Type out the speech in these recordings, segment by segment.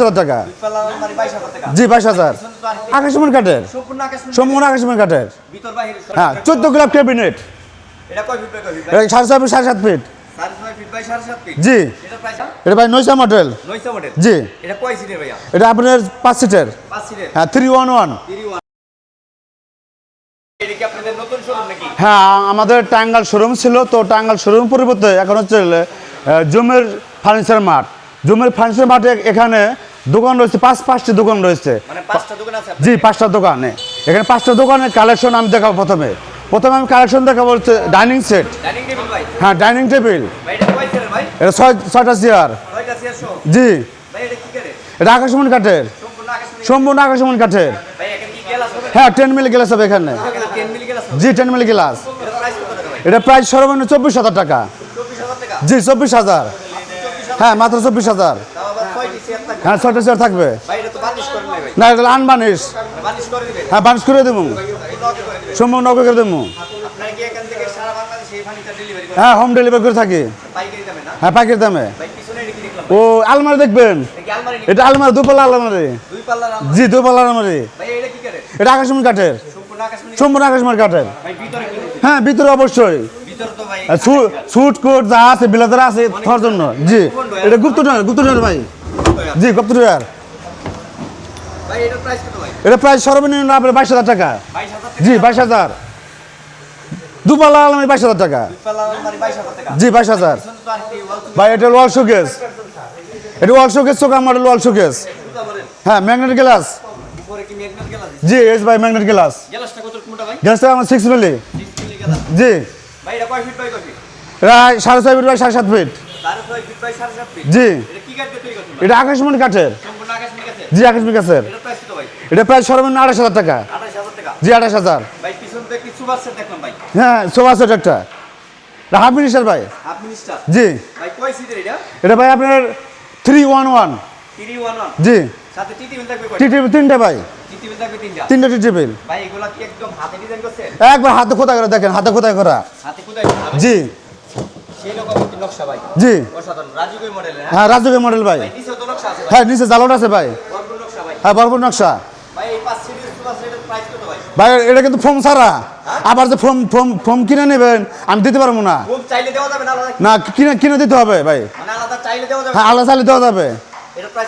হাজার টাকা। জি হাজার। আকাশমন হ্যাঁ এটা সাড়ে সাড়ে সাত ফিট? জি। এটা ভাই মডেল। জি। এটা আপনার পাঁচ সিটের। হ্যাঁ থ্রি ওয়ান ওয়ান। হ্যাঁ আমাদের টাঙ্গাল শোরুম ছিল। তো টাঙ্গাল শোরুম পরিবর্তে এখন হচ্ছে জুমের ফার্নিচার মাঠ। জুমের ফার্নিচার মাঠে এখানে দোকান রয়েছে পাঁচ পাঁচটি দোকান রয়েছে। মানে জি পাঁচটা দোকানে এখানে পাঁচটা দোকানের কালেকশন আমি দেখাবো প্রথমে। প্রথমে আমি কালেকশন দেখাবো হচ্ছে ডাইনিং সেট হ্যাঁ ডাইনিং টেবিল এটা ছয় ছয়টা চেয়ার জি। এটা আকাশমণি কাঠের। সম্পূর্ণ আকাশমণি কাঠের। হ্যাঁ টেন মিলি গ্লাস হবে এখানে। এখানে 10 মিলি গ্লাস হবে। জি টেন মিলি গ্লাস এটা প্রাইস সর্বনিম্ন চব্বিশ হাজার টাকা? জি চব্বিশ হাজার। হ্যাঁ মাত্র চব্বিশ হাজার। হ্যাঁ ছয়টা চেয়ার থাকবে। না, এটা আনবানিশ বানিশ হ্যাঁ বানিশ করে দেবো। করে নগর করে দেবো। হ্যাঁ হোম ডেলিভারি করে থাকি। হ্যাঁ পাইকারি দামে। ও, আলমারি দেখবেন? এটা আলমারি দুপাল্লা আলমারি। জি দুপাল্লা আলমারি। এটা আকাশমণি কাঠের। সম্পূর্ণ আকাশমণি কাঠের? হ্যাঁ ভিতরে অবশ্যই। স্যুট কোট যা আছে বিলাদার আছে থার জন্য। জি। এটা গুপ্ত ডয়ার গুপ্ত ডয়ার ভাই। জি গুপ্ত প্রাইস এটা প্রায় সর্বনিম্ন আপনার বাইশ হাজার টাকা। জি বাইশ হাজার। দুপাল্লা আলমারি বাইশ হাজার টাকা। দুই পাল্লার আলমারি 22000 টাকা। জি বাইশ হাজার। ভাই এটা ওয়াল শোকেস এটা ওয়াল শোকেস চোখা মডেল ওয়াল শোকেস হ্যাঁ ম্যাগনেট গ্লাস উপরে কি ম্যাগনেট গ্লাস জি এস ভাই ম্যাগনেট গ্লাস গ্লাসটা কত মোটা ভাই? গ্লাসটা আমার সিক্স মিলি 6 মিলি গ্লাস জি। প্রায় সাড়ে ছয় ফিট বাই সাড়ে সাত ফিট। জি। এটা আকাশমণি কাঠের? জি আকাশমণি কাঠের এটা প্রায় সর্বনিম্ন আঠাশ হাজার টাকা। জি আঠাশ হাজার। হ্যাঁ সোফা সেট একটা। হাফ মিনিস্টার ভাই। জি। এটা? ভাই আপনার থ্রি ওয়ান ওয়ান 311 জি। তিনটে ভাই। তিনটা? একবার হাতে খোদা করে দেখেন হাতে খোদাই করা। জি। জি। রাজুকের মডেল হ্যাঁ? হ্যাঁ মডেল ভাই। হ্যাঁ নিচে আছে ভাই। হ্যাঁ নকশা। ভাই এটা কিন্তু ছাড়া। আবার যে ফোম কিনে নেবেন আমি দিতে পারব না। না কিনে কিনে দিতে হবে ভাই। মানে আলাদা চাইলে দেওয়া যাবে। হ্যাঁ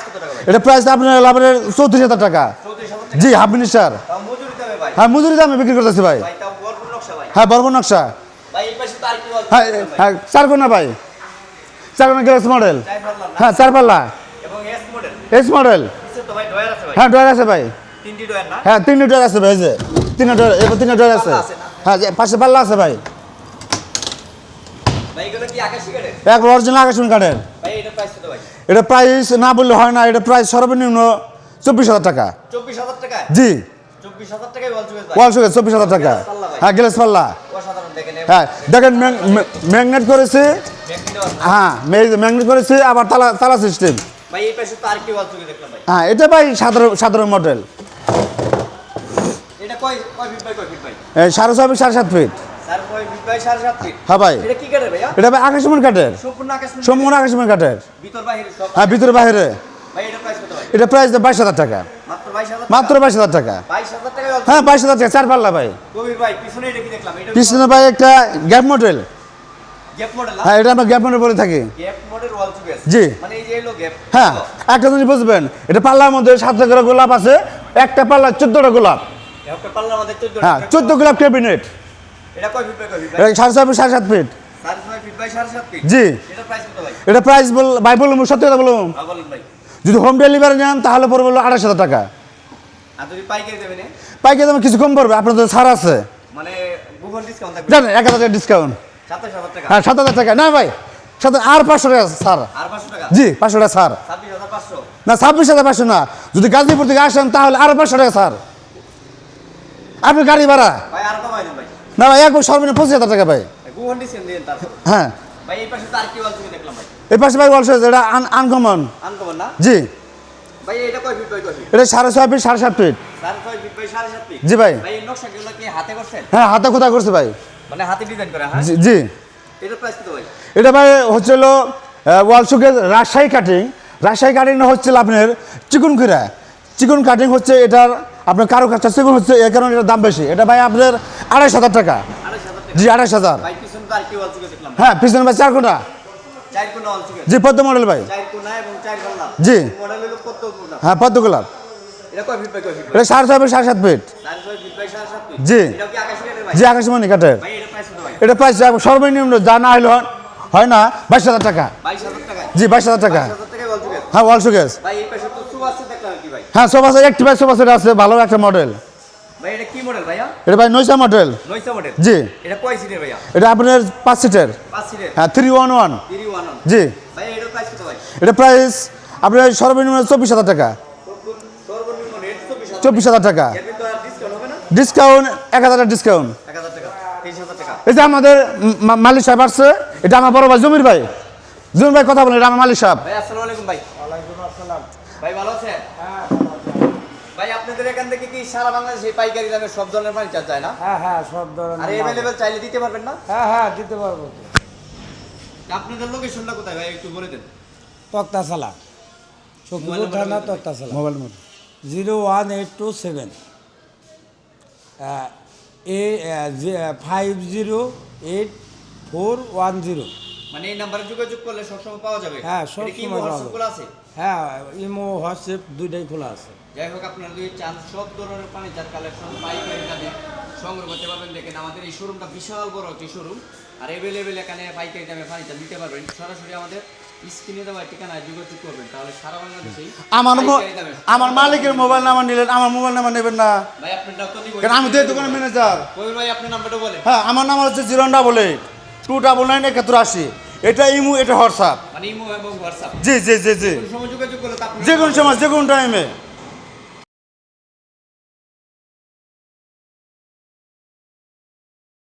এটা প্রাইস আপনার লাভের চৌত্রিশ হাজার টাকা। জি হাফ দেবে ভাই। হ্যাঁ মজুরি দামে বিক্রি করতেছি ভাই। হ্যাঁ বরবর নকশা। হ্যাঁ হ্যাঁ চার কোনা ভাই? চার কোনা গ্লাস মডেল? হ্যাঁ চার পাল্লা। এস মডেল হ্যাঁ ডয়ার আছে ভাই। হ্যাঁ তিনটে ডয়ার আছে ভাই এই যে। তিনটে ডয়ার এবার তিনটে ডয়ার আছে। পাল্লা আছে না? হ্যাঁ পাশে পাল্লা আছে ভাই। এক অরিজিনাল আকাশন কাঠের। এটা প্রাইস না বললে হয় না এটা প্রাইস সর্বনিম্ন চব্বিশ হাজার টাকা। চব্বিশ হাজার টাকা? জি। চব্বিশ হাজার ওয়াল চুকেশ ভাই ওয়াল সুগার চব্বিশ হাজার টাকা। হ্যাঁ গ্লাস পাল্লা। হ্যাঁ দেখেন ম্যাগনেট করেছে। হ্যাঁ ম্যাগনেট করেছে আবার তালা তালা সিস্টেম হ্যাঁ এটা ভাই সাধারণ সাধারণ মডেল সাড়ে ছয় ফিট সাড়ে সাত ফিট হ্যাঁ ভাই। এটা ভাই আকাশমন কাঠের। সম্পূর্ণ আকাশমন কাঠের। হ্যাঁ ভিতরে বাইরে এটা প্রাইস বাইশ হাজার টাকা। মাত্র বাইশ হাজার টাকা? হ্যাঁ বাইশ হাজার টাকা চার পাল্লা ভাই। ভাই পিছনে একটা গ্যাপ মডেল হ্যাঁ এটা আমরা গ্যাপ মডেল বলে থাকি। জি। মানে হ্যাঁ একটা জিনিস বুঝবেন এটা পাল্লার মধ্যে সাতটা করে গোলাপ আছে একটা পাল্লা চোদ্দটা গোলাপ। হ্যাঁ চোদ্দ গোলাপ ক্যাবিনেট এটা কয় ফিট বাই কয় ফিট এটা সাড়ে ছয় ফিট সাড়ে সাত ফিট জি। এটা প্রাইস কত ভাই? এটা প্রাইস বল ভাই বললাম সত্যি কথা বললাম হ্যাঁ ভাই। যদি হোম ডেলিভারি নেন তাহলে পড়বে হলো আড়াইশ হাজার টাকা। পাইকারি দামে কিছু কম পড়বে আপনাদের ছাড় আছে। মানে জানেন এক হাজার টাকা ডিসকাউন্ট হ্যাঁ সাত হাজার টাকা। না ভাই আর পাঁচশো টাকা আর জি পাঁচশো টাকা না ছাব্বিশ হাজার পাঁচশো না। যদি গাজীপুর থেকে আসেন তাহলে আরও পাঁচশো টাকা ছাড়। আপনি গাড়ি ভাড়া? না ভাই একবার সর্বনিম্ন পঁচিশ হাজার টাকা ভাই। হ্যাঁ। এই পাশে ওয়াল ভাই? এই পাশে এটা আনকমন। জি। এটা সাড়ে ছয় ফিট সাড়ে সাত ফিট। জি ভাই। হ্যাঁ হাতে কোথায় করছে ভাই। মানে হাতে ডিজাইন করা হ্যাঁ? জি এটা ভাই wall Rajshahi cutting Rajshahi cutting হচ্ছে আপনার চিকন চিকন কাটিং হচ্ছে এটার আপনার কারও কাছে চিকন হচ্ছে এই কারণে এটার দাম বেশি? এটা ভাই আপনার আড়াইশ হাজার টাকা। জি আড়াইশ হাজার। হ্যাঁ পিছনে ভাই চার কোটা জি পদ্ম মডেল ভাই। জি। হ্যাঁ পদ্ম গোলাপ এটা সাড়ে ছয় ফিট সাড়ে সাত ফিট জি। জি আকাশমণি কাঠের। এটা প্রাইস সর্বনিম্ন যা না হলে হয়- না বাইশ হাজার টাকা। জি বাইশ হাজার টাকা। হ্যাঁ ওয়াল শোকেস ভাই এই পাশে তো সু আছে দেখলাম কি ভাই হ্যাঁ সোফা সেট একটি ভাই সোফা সেট আছে ভালো একটা মডেল ভাই এটা কি মডেল ভাইয়া? এটা ভাই মডেল জি। এটা কয় সিটের ভাইয়া? এটা আপনার পাঁচ সিটের পাঁচ সিটের হ্যাঁ three one one three one one জি। ভাই এটার প্রাইস কত ভাই? এটা প্রাইস আপনার সর্বনিম্ন চব্বিশ হাজার টাকা। চব্বিশ হাজার টাকা। ডিসকাউন্ট এক হাজার ডিসকাউন্ট এই যে আমাদের মালিক সাহেব আসছে এটা আমার বড় ভাই জমির ভাই। জমির ভাই কথা বলেন এটা আমার মালিক সাহেব। ভাই আসসালামু আলাইকুম ভাই ভাই। ভালো আছেন? ভাই আপনাদের এখান থেকে কি সারা বাংলাদেশে পাইকারি দামে সব ধরনের ফার্নিচার যায় না? হ্যাঁ হ্যাঁ সব ধরনের আর এভেলেবেল চাইলে দিতে পারবেন না? হ্যাঁ হ্যাঁ দিতে পারব। আপনাদের লোকেশনটা কোথায় ভাই? একটু বলে দেন। তক্তাশালা। শক্তিপুর মোবাইল থানা তক্তাশালা। মোবাইল মধ্যে zero one eight two seven. এ five zero eight four one zero মানে এই নাম্বারে যোগাযোগ করলে সবসময় পাওয়া যাবে। হ্যাঁ, সব কি হোয়াটসঅ্যাপ খোলা আছে? হ্যাঁ ইমো হোয়াটসঅ্যাপ দুইটাই খোলা আছে। যাই হোক আপনারা যদি চান সব ধরনের ফার্নিচার কালেকশন পাইকারি দামে সংগ্রহ করতে পারবেন। দেখেন আমাদের এই শোরুমটা বিশাল বড় একটি শোরুম আর এভেলেবেল এখানে পাইকারি দামে ফার্নিচার নিতে পারবেন। সরাসরি আমাদের আমার আমার মালিকের মোবাইল নাম্বার নিলেন আমার মোবাইল নাম্বার নেবেন না। কারণ আমি তো দোকানের ম্যানেজার কবির ভাই আপনার নাম্বারটা বলেন। হ্যাঁ আমার নাম্বার হচ্ছে zero double eight two double nine একাত্তর আশি। এটা ইমু এটা হোয়াটসঅ্যাপ। মানে ইমু এবং হোয়াটসঅ্যাপ। জি জি জি জি। যে কোনো সময় যে কোনো টাইমে